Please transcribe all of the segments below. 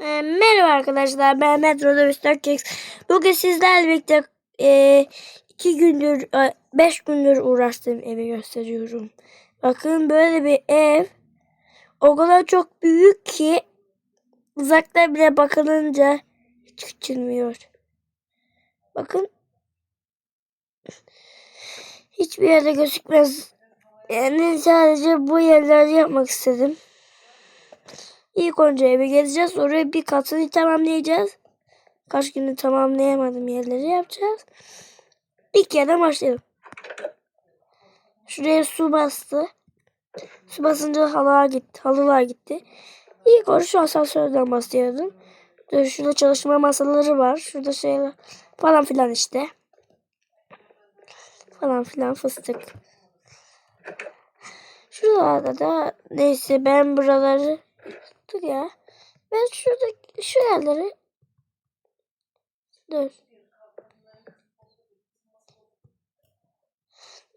Ee, merhaba arkadaşlar ben Metroda Üstadkex. Bugün sizlerle birlikte e, iki gündür, e, beş gündür uğraştığım evi gösteriyorum. Bakın böyle bir ev. O kadar çok büyük ki uzakta bile bakılınca hiç küçülmüyor. Bakın. Hiçbir yerde gözükmez. Yani sadece bu yerlerde yapmak istedim. İlk önce eve geleceğiz. Oraya bir katını tamamlayacağız. Kaç günü tamamlayamadım yerleri yapacağız. İlk yerden başlayalım. Şuraya su bastı. Su basınca halılar gitti. Halılar gitti. İlk önce şu asansörden başlayalım. Şurada çalışma masaları var. Şurada şeyler falan filan işte. Falan filan fıstık. Şuralarda da neyse ben buraları Dur ya. Ben şurada şu yerleri Dur.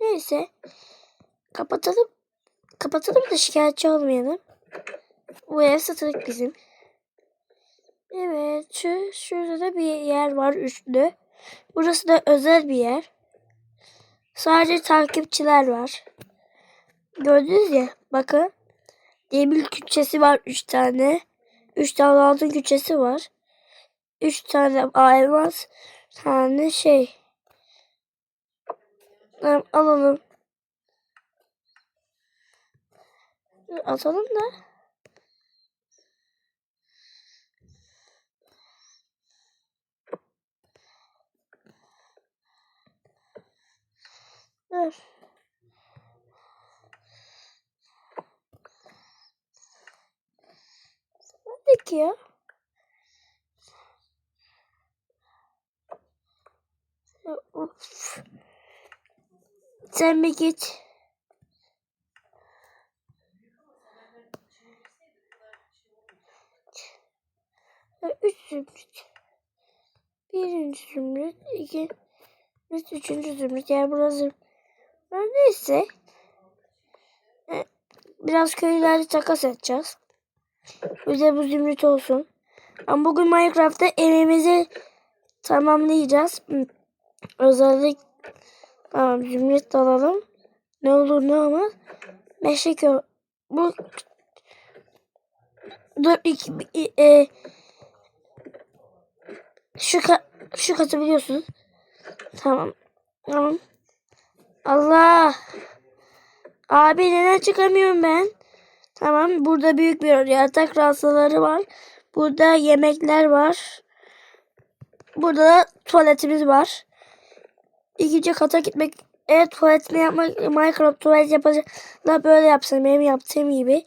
Neyse. Kapatalım. Kapatalım da şikayetçi olmayalım. Bu ev satılık bizim. Evet. Şu, şurada da bir yer var üçlü. Burası da özel bir yer. Sadece takipçiler var. Gördünüz ya. Bakın. Demir küçesi var 3 tane. 3 tane altın küçesi var. 3 tane elmas. tane şey. Tamam, alalım. Atalım da. Dur. Peki ya. Of. Sen bir git. Üç zümrüt. Birinci zümrüt. iki zümrüt. Üçüncü zümrüt. Yani burası. Ya neyse. Biraz köylülerle takas edeceğiz. Bize bu zümrüt olsun. Ama bugün Minecraft'ta evimizi tamamlayacağız. Özellik tamam zümrüt alalım. Ne olur ne olmaz. Meşek o- bu dur iki, i- e, şu ka, şu katı biliyorsunuz. Tamam. Tamam. Allah. Abi neden çıkamıyorum ben? Tamam. Burada büyük bir yatak rahatsızları var. Burada yemekler var. Burada da tuvaletimiz var. İkinci kata gitmek Evet tuvaletini yapmak Minecraft tuvalet yapacak da böyle yapsın benim yaptığım gibi.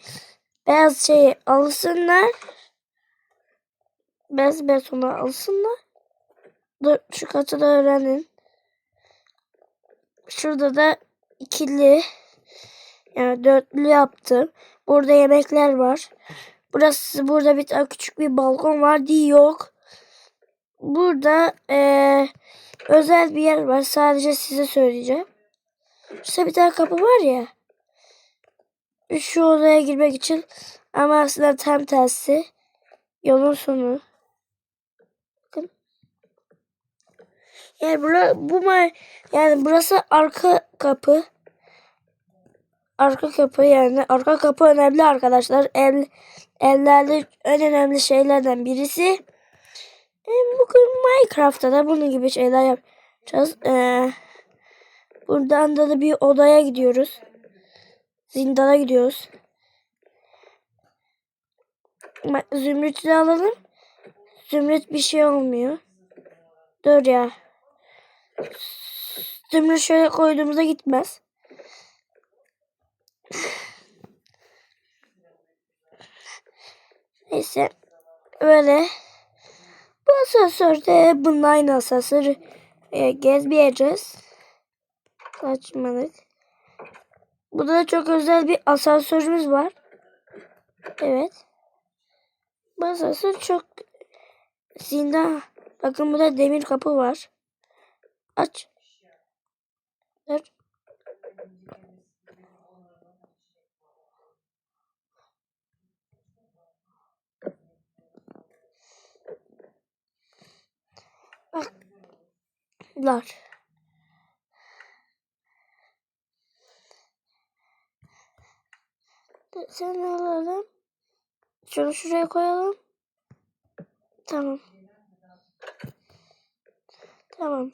Beyaz şeyi alsınlar. Beyaz betonu alsınlar. Dur şu katı da öğrenin. Şurada da ikili yani dörtlü yaptım. Burada yemekler var. Burası burada bir tane küçük bir balkon var diye yok. Burada eee, özel bir yer var. Sadece size söyleyeceğim. Şurada bir tane kapı var ya. Şu odaya girmek için ama aslında tam tersi. Yolun sonu. Bakın. Yani bura, bu yani burası arka kapı. Arka kapı yani arka kapı önemli arkadaşlar. El ellerde en önemli şeylerden birisi. E, bugün Minecraft'ta da bunun gibi şeyler yapacağız. E, buradan da, da bir odaya gidiyoruz. Zindana gidiyoruz. Zümrüt'ü alalım. Zümrüt bir şey olmuyor. Dur ya. Zümrüt şöyle koyduğumuzda gitmez. Neyse. Öyle. Bu asansörde bunun aynı asansörü e, gezmeyeceğiz. Saçmalık. Burada da çok özel bir asansörümüz var. Evet. Bu asansör çok zindan. Bakın burada demir kapı var. Aç. Dur. Lar. Sen alalım. Şunu şuraya koyalım. Tamam. Tamam.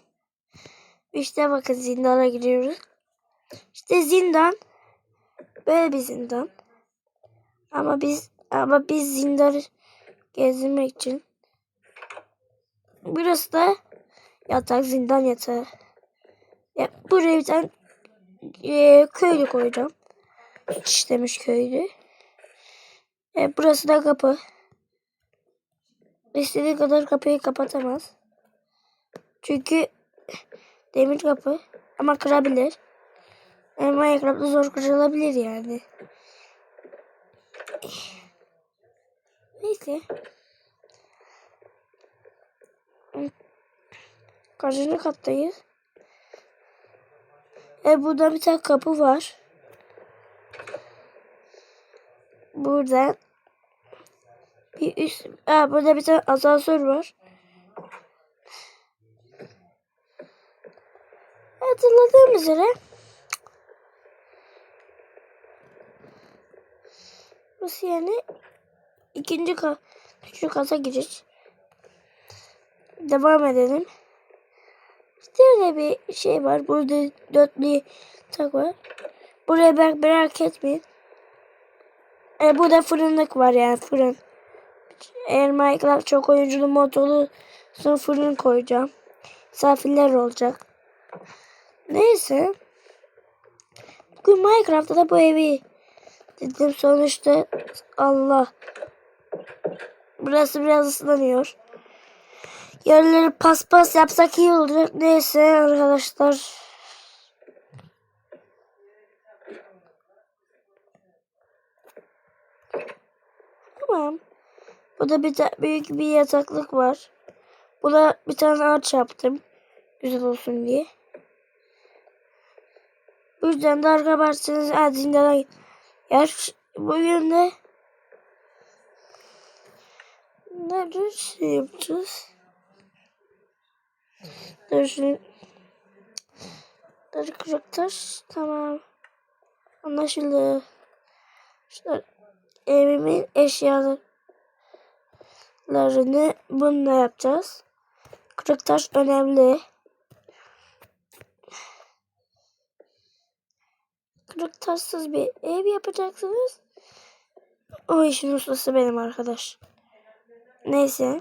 İşte bakın zindana giriyoruz. İşte zindan. Böyle bir zindan. Ama biz ama biz zindanı gezdirmek için. Burası da yatak zindan yatağı. Ya, buraya bir tane e, köylü koyacağım. İşlemiş köylü. E, burası da kapı. İstediği kadar kapıyı kapatamaz. Çünkü demir kapı ama kırabilir. Yani Minecraft'ta zor kırılabilir yani. Neyse. Kaçıncı kattayız? E burada bir tane kapı var. Buradan bir üst... Aa, burada bir tane asansör var. Hatırladığım üzere Burası yani ikinci ka küçük kasa giriş. Devam edelim. İşte öyle bir şey var. Burada dörtlü tak var. Buraya ben merak etmeyin. E, burada fırınlık var yani fırın. Eğer Minecraft çok oyunculu mod olursa fırın koyacağım. Misafirler olacak. Neyse. Bugün Minecraft'ta da bu evi dedim sonuçta Allah. Burası biraz ıslanıyor. Yerleri paspas yapsak iyi olacak. Neyse arkadaşlar. Tamam. Burada bir büyük bir yataklık var. Buna bir tane ağaç yaptım. Güzel olsun diye. Bu yüzden de arkadaşlarınız adından yer. Bugün de nerede şey? Şimdi. Dur kırıktır. Tamam. Anlaşıldı. İşte evimin eşyalarını bununla yapacağız. Kırık taş önemli. Kırık taşsız bir ev yapacaksınız. O işin ustası benim arkadaş. Neyse.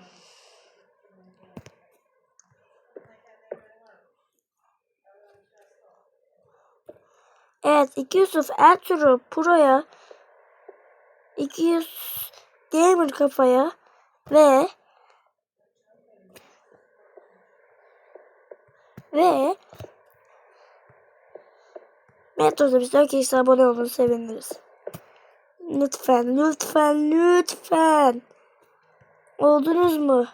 Evet 2 Yusuf Ertuğrul Pro'ya 200 Gamer kafaya ve ve bizden kişi abone olun seviniriz. Lütfen, lütfen, lütfen. Oldunuz mu?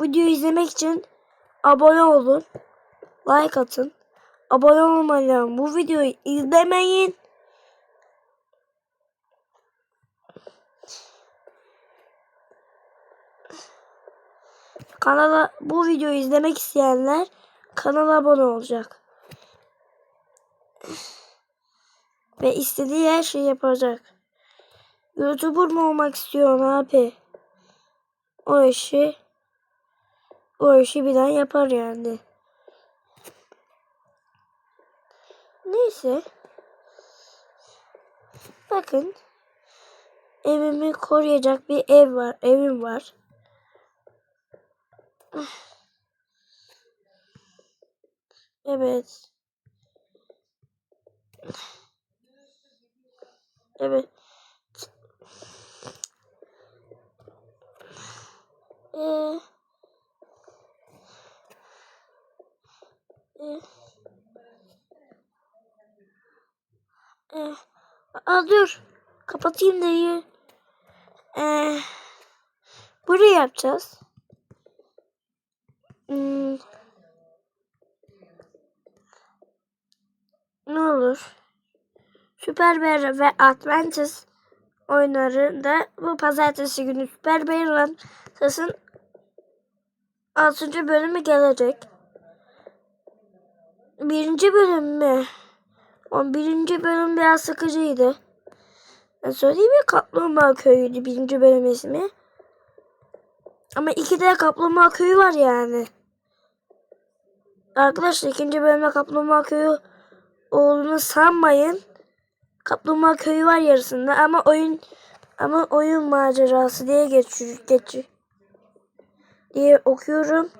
Videoyu izlemek için abone olun. Like atın. Abone olmayan bu videoyu izlemeyin. Kanala bu videoyu izlemek isteyenler kanala abone olacak. Ve istediği her şeyi yapacak. YouTuber mu olmak istiyor abi? O işi o işi bilen yapar yani. Neyse. Bakın. Evimi koruyacak bir ev var. Evim var. Evet. Evet. Ee, e, e, aa, dur. Kapatayım da iyi. Ee, burayı yapacağız. Hmm. Ne olur. Süper Bear ve Atlantis oyunlarında bu pazartesi günü Süper Bear'ın sesini 6. bölümü gelecek. Birinci bölüm mü? O birinci bölüm biraz sıkıcıydı. Ben söyleyeyim mi? Kaplumbağa Köyü'ydü birinci bölüm ismi. Ama iki de Kaplumbağa Köyü var yani. Arkadaşlar ikinci bölümde Kaplumbağa Köyü olduğunu sanmayın. Kaplumbağa Köyü var yarısında ama oyun ama oyun macerası diye geçiyor. geçiyor diye okuyorum.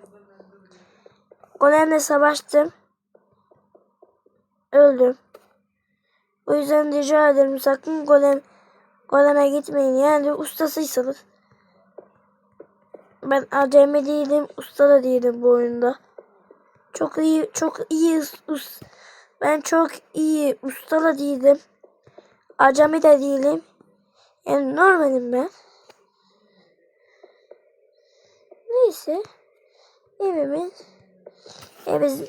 Golemle savaştım. Öldüm. O yüzden rica ederim sakın golem goleme gitmeyin. Yani ustasıysanız. Ben acemi değilim, usta da değilim bu oyunda. Çok iyi, çok iyi us, ben çok iyi usta da değilim. Acemi de değilim. Yani normalim ben. Neyse. Evimiz evimiz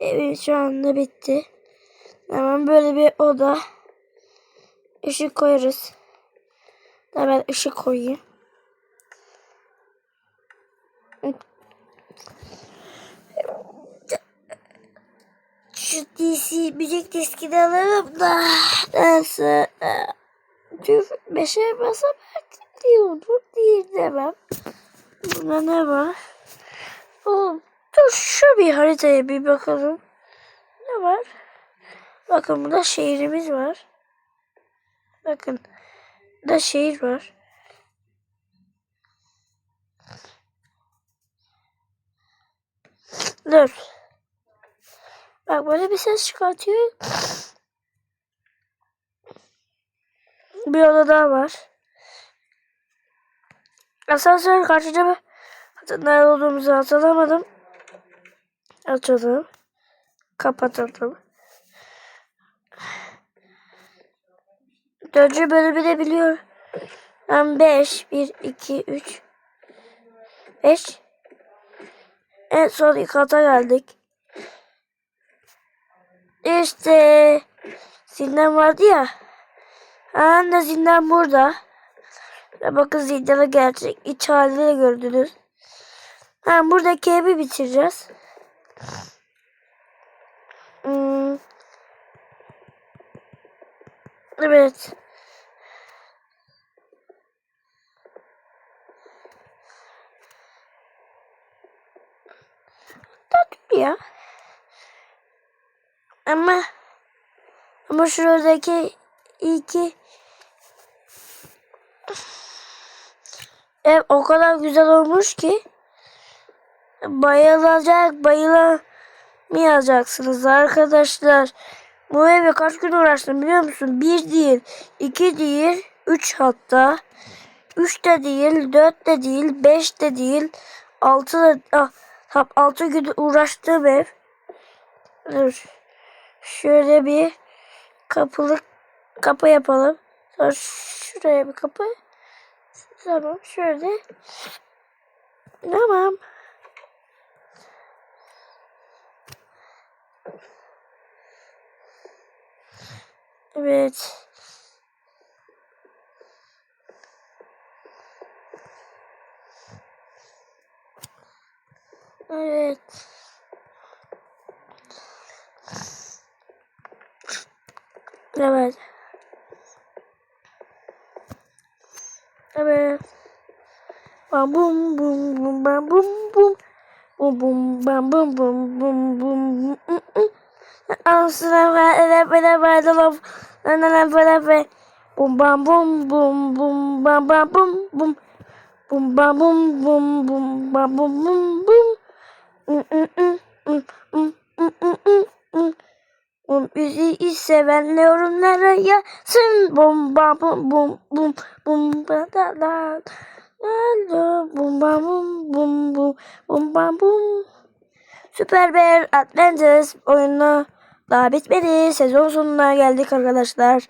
evimiz şu anda bitti. Hemen böyle bir oda ışık koyarız. Ben ışık koyayım. Şu DC müzik diskini alalım da nasıl tüf beşer basamak diyordur değil demem. Bunda ne var? Oğlum dur şu bir haritaya bir bakalım. Ne var? Bakın burada şehrimiz var. Bakın. Burada şehir var. Dur. Bak böyle bir ses çıkartıyor. Bir oda daha var. Asansör karşıda nerede olduğumuzu hatırlamadım. Açalım. Kapatalım. Dördüncü bölümü de biliyorum. Ben 5, 1, 2, 3, 5. En son kata geldik. İşte zindan vardı ya. Anne zindan burada. Ve bakın zindanı gerçek iç halini gördünüz. Ha, buradaki evi bitireceğiz. Hmm. Evet. Ya. Ama ama şuradaki iki ev o kadar güzel olmuş ki bayılacak bayılamayacaksınız arkadaşlar. Bu eve kaç gün uğraştım biliyor musun? Bir değil, iki değil, üç hatta. Üç de değil, dört de değil, beş de değil, altı da, ah, tam altı gün uğraştığım ev. Dur. Şöyle bir kapılık kapı yapalım. Sonra şuraya bir kapı. Tamam şöyle. Tamam. Evet. Evet. Evet. Bam bum bum bum bam bum bum. Bum bum bam bum bum bum bum. Ansına ver ver ver ver Na na na ver ver. Bum bam bum bum bum bam bam bum bum. Bum bam bum bum bum bam bum bum bum. Mm mm mm mm mm mm mm mm. Um, müziği sevenle yorumlara yazsın. Bum bam bum bum bum bum ba da da. Bum bam bum bum bum bum bam bum. Süper Bear Atlantis oyunu daha bitmedi. Sezon sonuna geldik arkadaşlar.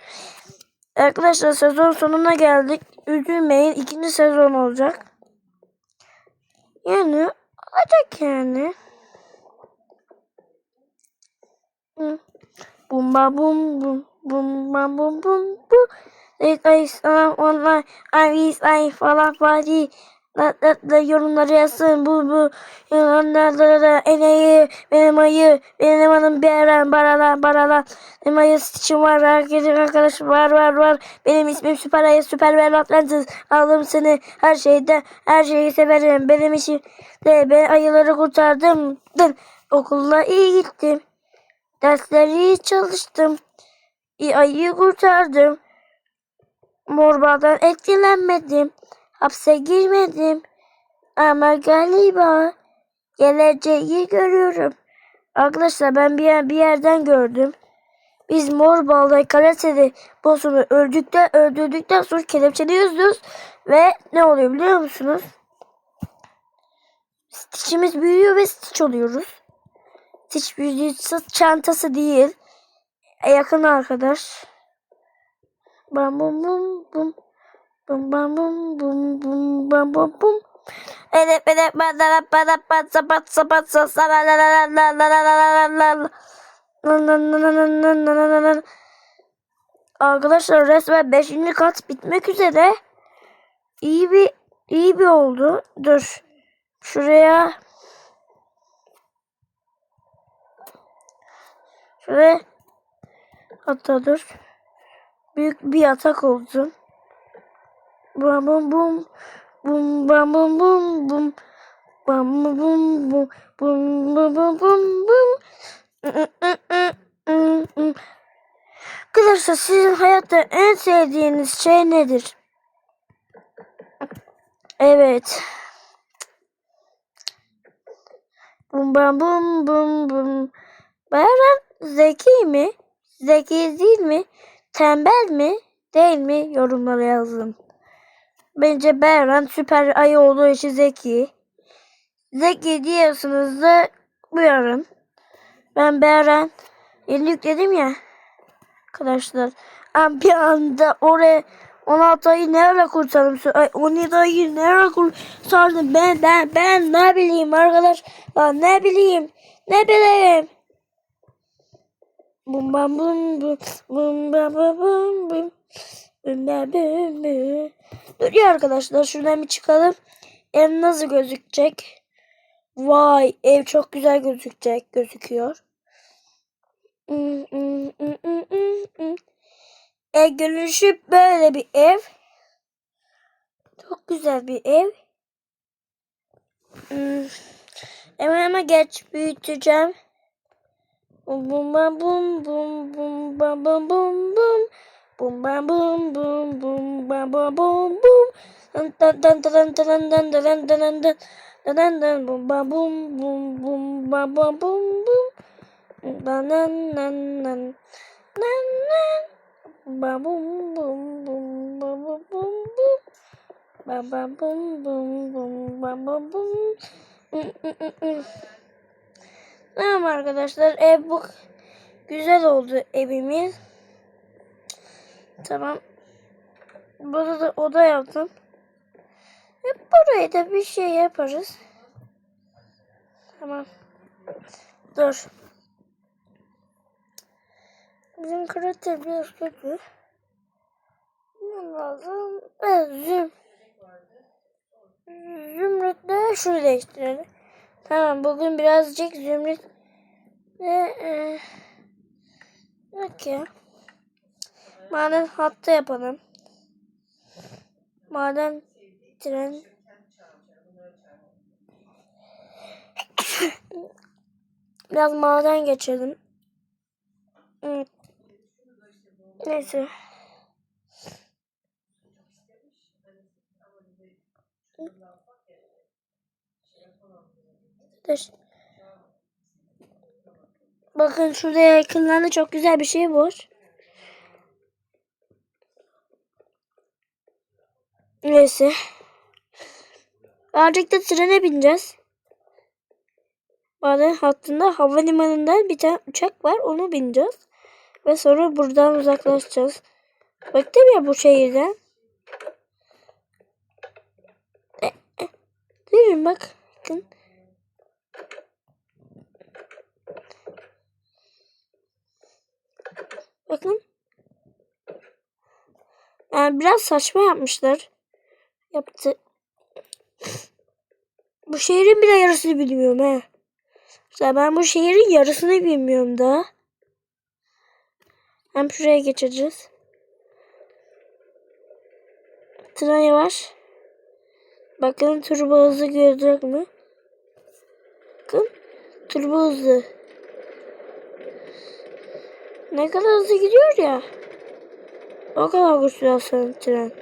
Arkadaşlar sezon sonuna geldik. Üzülmeyin. ikinci sezon olacak. Yani olacak yani. Hı. Bum bum bum bum bum bum. It is uh, online. I is I falan falan. La, la, la, yorumları yazsın. Bu bu yorumlarda eneyi benim ayı benim hanım Beren Baralan Baralan. Benim ayı Stitch'im var herkesin arkadaşım var var var. Benim ismim Süper Ayı Süper Beren Atlantis aldım seni her şeyde her şeyi severim. Benim işim de ben ayıları kurtardım. Dın. okula iyi gittim. Dersleri iyi çalıştım. Ayıyı kurtardım. Morbaldan etkilenmedim. Hapse girmedim. Ama galiba geleceği görüyorum. Arkadaşlar ben bir, yer, bir yerden gördüm. Biz Morbal'da karatede boss'unu öldükten, öldürdükten sonra kelepçeliyoruz ve ne oluyor biliyor musunuz? Stitch'imiz büyüyor ve Stitch oluyoruz. Stitch büyüdüğü çantası değil. E, yakın arkadaş. Bam bum bum bum. Bum bam bum bum bum bam bum bum. Evet evet bada bada bada bada bada la la la la la la la la la la Arkadaşlar resmen 5. kat bitmek üzere. İyi bir iyi bir oldu. Dur. Şuraya Şuraya hatta dur. Büyük bir atak oldu. Bum bum bum. Bum bum bum bum bum. Bum bum bum bum. Bum bum bum bum bum. Arkadaşlar sizin hayatta en sevdiğiniz şey nedir? Evet. Bum bum bum bum bum. Bayram zeki mi? Zeki değil mi? Tembel mi? Değil mi? Yorumlara yazın. Bence Beren süper ayı olduğu için zeki. Zeki diyorsunuz da buyurun. Ben Beren yeni yükledim ya. Arkadaşlar. Ama bir anda oraya 16 ayı ne ara kurtardım? Ay 17 ayı ne ara kurtardım? Ben ben ben ne bileyim arkadaş. Ben ne bileyim. Ne bileyim. Bum bam bum bum bum bam bum bum bum bum bum bum Dur ya arkadaşlar şuradan bir çıkalım. Ev nasıl gözükecek? Vay ev çok güzel gözükecek gözüküyor. E görünüşü böyle bir ev. Çok güzel bir ev. Hmm. Hemen geç büyüteceğim. Bum bum bum bum bum bam bum bum bum. Bum bam bum bum bum bam bum bum bum. Dan dan dan dan dan dan dan dan dan dan dan bum bam bum bum bum bam bum bum bum. Dan dan dan dan dan dan. Bam bum bum bum bam bum bum bum. Bam bam bum bum bum bam bum bum. Tamam arkadaşlar ev bu güzel oldu evimiz. Tamam. Burada da oda yaptım. Hep buraya da bir şey yaparız. Tamam. Dur. Bizim karakter biraz kötü. Ne lazım? Evet, züm. Zümrütle şunu değiştirelim. Tamam bugün birazcık zümrüt ve e, yok ya. Maden hattı yapalım. Maden tren Biraz maden geçelim. Neyse. Dur. Bakın şurada yakınlarda çok güzel bir şey var. Neyse. Birazcık da trene bineceğiz. Bazen hattında havalimanından bir tane uçak var. Onu bineceğiz. Ve sonra buradan uzaklaşacağız. Baktım ya bu şehirden. E, e. Bak. Bakın. Bakın. Yani biraz saçma yapmışlar. Yaptı. Bu şehrin bile yarısını bilmiyorum he. Mesela ben bu şehrin yarısını bilmiyorum daha. Hem şuraya geçeceğiz. Tren yavaş. Bakın turbo hızlı gördük mü? Bakın. Turbo hızlı. Ne kadar hızlı gidiyor ya. O kadar güçlü aslında tren.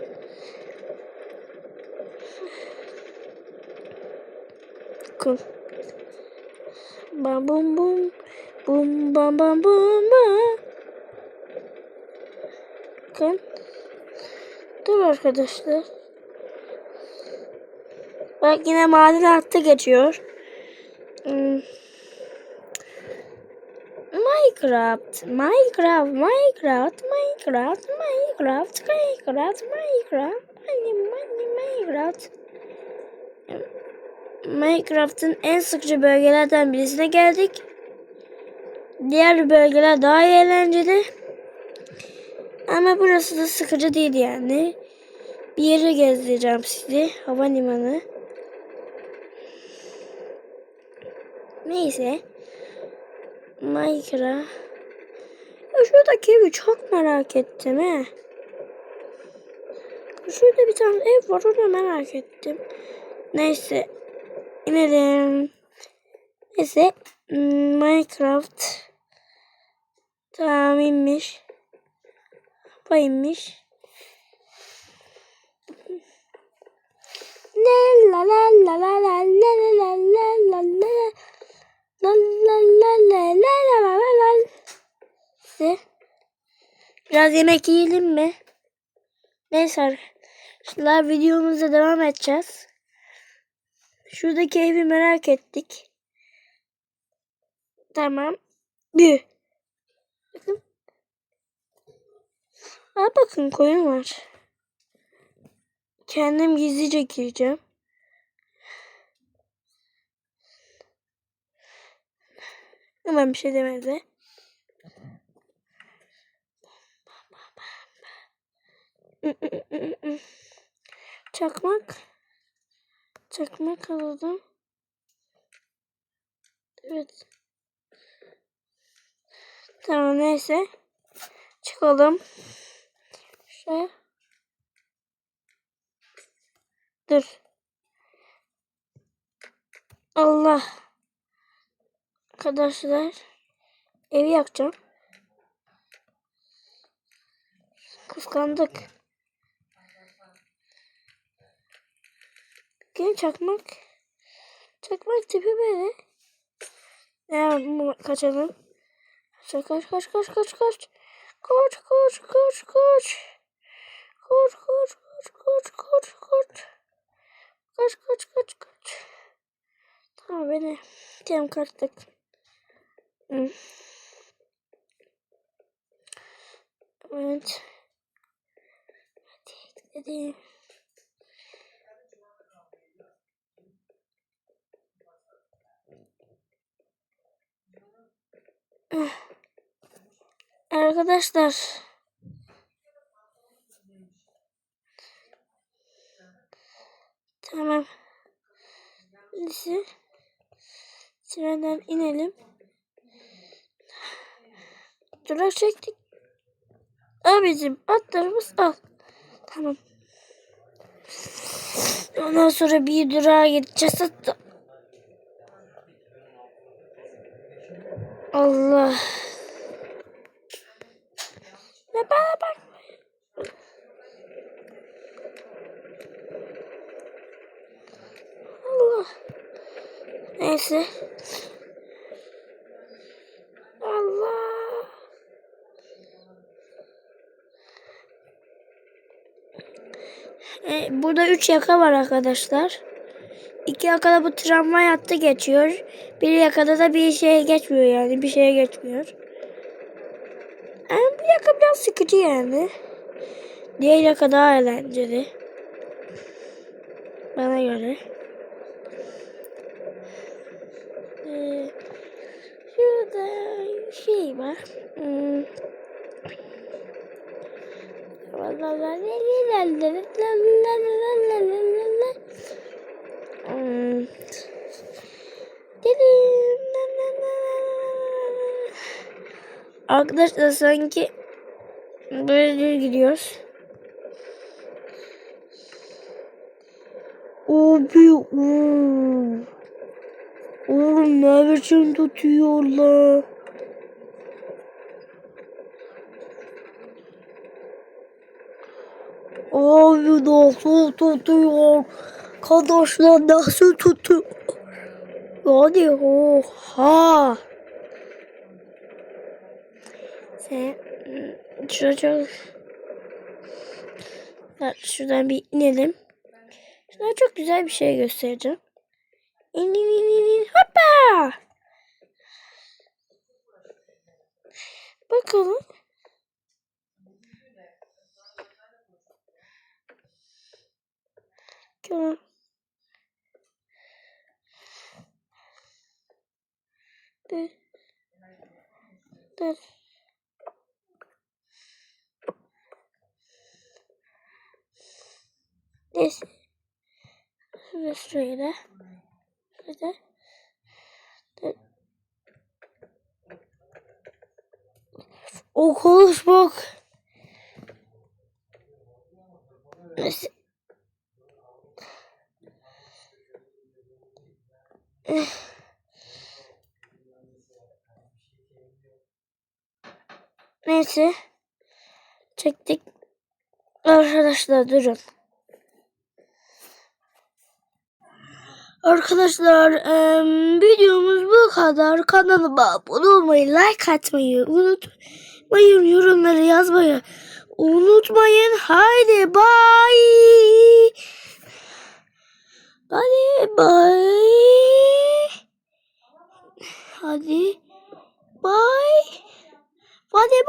Bakın. Bam bum bum. Bum bam bam bum bam. Bakın. Dur arkadaşlar. Bak yine maden hattı geçiyor. Hmm. Minecraft, Minecraft, Minecraft, Minecraft, Minecraft, Minecraft, Minecraft, Minecraft. Minecraft'ın en sıkıcı bölgelerden birisine geldik. Diğer bölgeler daha eğlenceli. Ama burası da sıkıcı değil yani. Bir yere gezdireceğim sizi. Havalimanı. Neyse. Minecraft. Ya şuradaki evi çok merak ettim he. Şurada bir tane ev var onu merak ettim. Neyse. İnelim. Neyse. Minecraft. Tamam inmiş. İnmiş. La la la la la la la la la la la La la la la la la la la la. İşte. Biraz yemek yiyelim mi? Neyse arkadaşlar videomuza devam edeceğiz. Şuradaki evi merak ettik. Tamam. Bir. Bakın. Aa, bakın koyun var. Kendim gizlice gireceğim. Hemen bir şey demedi. Çakmak. Çakmak aldım. Evet. Tamam neyse. Çıkalım. Şöyle. Dur. Allah. Arkadaşlar. Evi yakacağım. Kıskandık. Yine çakmak. Çakmak tipi böyle. Ne kaçalım. Kaç kaç kaç kaç kaç kaç. Koç koç koç koç. Koç koç koç koç koç koç. Kaç kaç kaç kaç. Tamam beni. Tamam kaçtık. Evet. Hadi gidelim. Arkadaşlar. Tamam. Neyse. Trenden inelim. Durak çektik. Abicim atlarımız al. Tamam. Ondan sonra bir durağa gideceğiz hatta. Allah. Ne bana bak. Allah. Neyse. Allah. E, burada üç yaka var arkadaşlar. İki yakada bu tramvay hattı geçiyor. Bir yakada da bir şeye geçmiyor yani. Bir şeye geçmiyor. Yani bu yaka biraz sıkıcı yani. Diğer yaka daha eğlenceli. Bana göre. Ee, şurada şey var. Hmm. Arkadaşlar sanki böyle gidiyoruz. Abi ooo. Oğlum ne biçim tutuyorlar. Abi nasıl tutuyor? Arkadaşlar nasıl tutuyor? Yani oha. Sen çok... Ha, Şuradan bir inelim. Şuna çok güzel bir şey göstereceğim. İn in in in. Hoppa. Bakalım. Tamam. Dur. Dur. Neyse. Da. Şurada. Dur. O konuşmak. Neyse. Neyse. Çektik. Arkadaşlar durun. Arkadaşlar em, videomuz bu kadar. Kanalıma abone olmayı, like atmayı unutmayın. Yorumları yazmayı unutmayın. Haydi bye. Hadi bye. Hadi bye. Froggy!